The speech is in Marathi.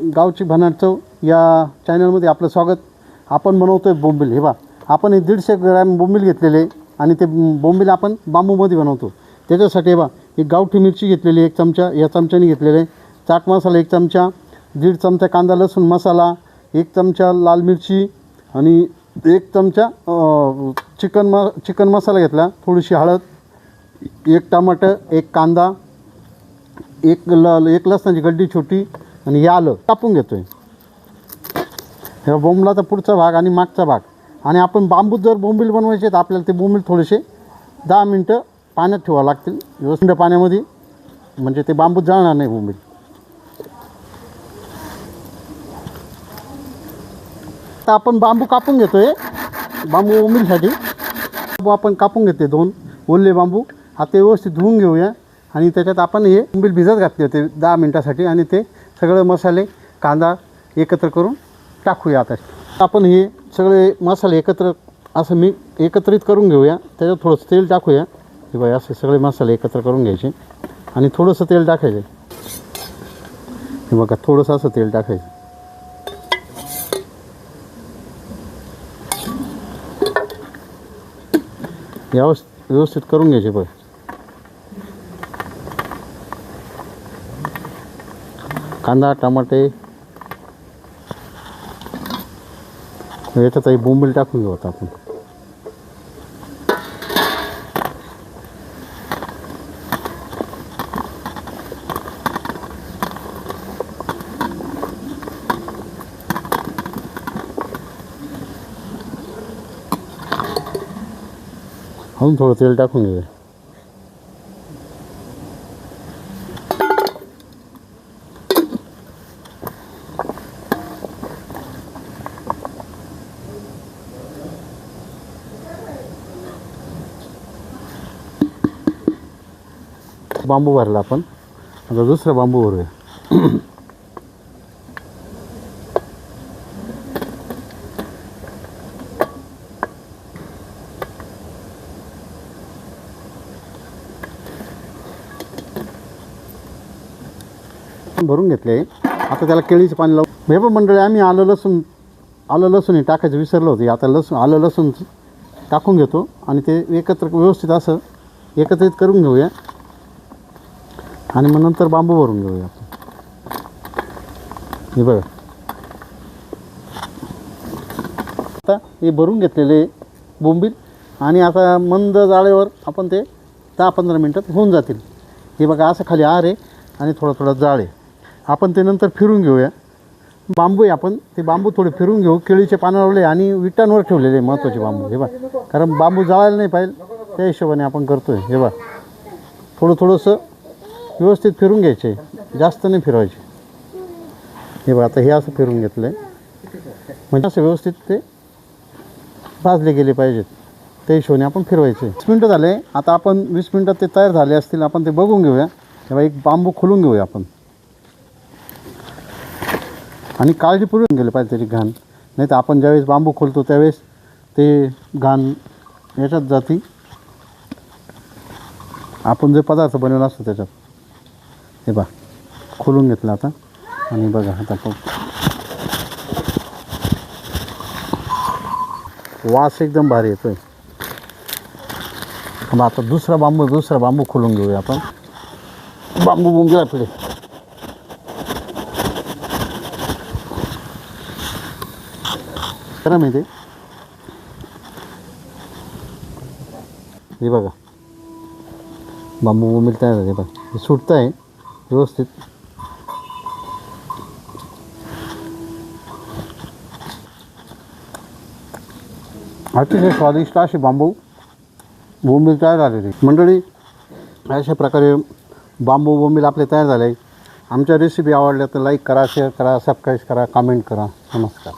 गावची भनाटचव चव या चॅनलमध्ये आपलं स्वागत. आपण बनवतो आहे बोंबील. हे बा आपण हे दीडशे ग्रॅम बोंबील घेतलेले आणि ते बोंबील आपण बांबूमध्ये बनवतो. त्याच्यासाठी हे बा एक गावठी मिरची घेतलेली एक चमचा या चमच्याने घेतलेले. आहे. चाट मसाला एक चमचा दीड चमचा कांदा लसूण मसाला एक चमचा लाल मिरची आणि एक चमचा चिकन म चिकन मसाला घेतला. थोडीशी हळद एक टमाटर एक कांदा एक ल एक लसणाची गड्डी छोटी आणि हे आलं कापून घेतो आहे हे बोंबलाचा पुढचा भाग आणि मागचा भाग. आणि आपण बांबूत जर बोंबील बनवायचे तर आपल्याला ते बोंबील थोडेसे दहा मिनटं पाण्यात ठेवावं लागतील. व्यवस्थित पाण्यामध्ये म्हणजे ते बांबूत जळणार नाही बोंबील. आता आपण बांबू कापून घेतो आहे बांबू बोंबीलसाठी. बांबू आपण कापून घेते दोन ओले बांबू. हा ते व्यवस्थित धुवून घेऊया. आणि त्याच्यात आपण हे बोंबील भिजत घातले होते दहा मिनटासाठी. आणि ते सगळे मसाले कांदा एकत्र करून टाकूया आता. आपण हे सगळे मसाले एकत्र असं मी एकत्रित करून घेऊया. त्याच्यात थोडंसं तेल टाकूया. हे बाई असे सगळे मसाले एकत्र करून घ्यायचे. आणि थोडंसं तेल टाकायचं. हे बघा थोडंसं असं तेल टाकायचं. व्यवस्थ व्यवस्थित करून घ्यायचे बघ. कांदा टमाटे. याच्यातही बोंबील टाकून घेऊ आता आपण. अजून थोडं तेल टाकून घेऊया. बांबू भरला आपण. आता दुसरा बांबू भरूया. भरून घेतले. आता त्याला केळीचं पाणी लावून हे पण मंडळी आम्ही आलं लसूण आलं लसूण हे टाकायचं विसरलं होतं. आता लसूण आलं लसूण टाकून घेतो आणि ते एकत्र व्यवस्थित असं एकत्रित करून घेऊया. आणि मग नंतर बांबू भरून घेऊया आपण. हे बघा. आता हे भरून घेतलेले बोंबील आणि आता मंद जाळेवर आपण ते दहा पंधरा मिनटात होऊन जातील. हे बघा असं खाली आर आहे आणि थोडं थोडं जाळ आहे. आपण ते नंतर फिरून घेऊया. बांबू आहे आपण. ते बांबू थोडे फिरून घेऊ. केळीचे पानावरले आणि विटांवर ठेवलेले महत्त्वाचे बांबू. हे बा कारण बांबू जाळायला नाही पाहिजे. त्या हिशोबाने आपण करतो आहे हे बा थोडं थोडंसं व्यवस्थित फिरून घ्यायचे. जास्त नाही फिरवायचे. हे बघा आता हे असं फिरून घेतलं आहे म्हणजे असं व्यवस्थित ते भाजले गेले पाहिजेत. त्या हिशोबाने आपण फिरवायचे. वीस मिनटं झाले. आता आपण वीस मिनटात ते तयार झाले असतील आपण ते बघून घेऊया. तेव्हा एक बांबू खोलून घेऊया आपण. आणि काळजीपूर्वक गेले पाहिजे त्याची घाण. नाही तर आपण ज्यावेळेस बांबू खोलतो त्यावेळेस ते घाण याच्यात जाती. आपण जे पदार्थ बनवला असतो त्याच्यात. हे बा खोलून घेतलं आता. आणि बघा, आता. वास एकदम भारी येतोय. मग आता दुसरा बांबू दुसरा बांबू खोलून घेऊया आपण. बांबू बोंबी आपले खरं माहिती हे बघा. बांबू बोंबील तयार झाले बघा. सुटतं आहे व्यवस्थित. अतिशय स्वादिष्ट असे बांबू बोंबील तयार झालेली. मंडळी अशा प्रकारे बांबू बोंबील आपले तयार झाले. आमच्या रेसिपी आवडल्या तर लाईक करा शेअर करा सबस्क्राईब करा कमेंट करा. नमस्कार.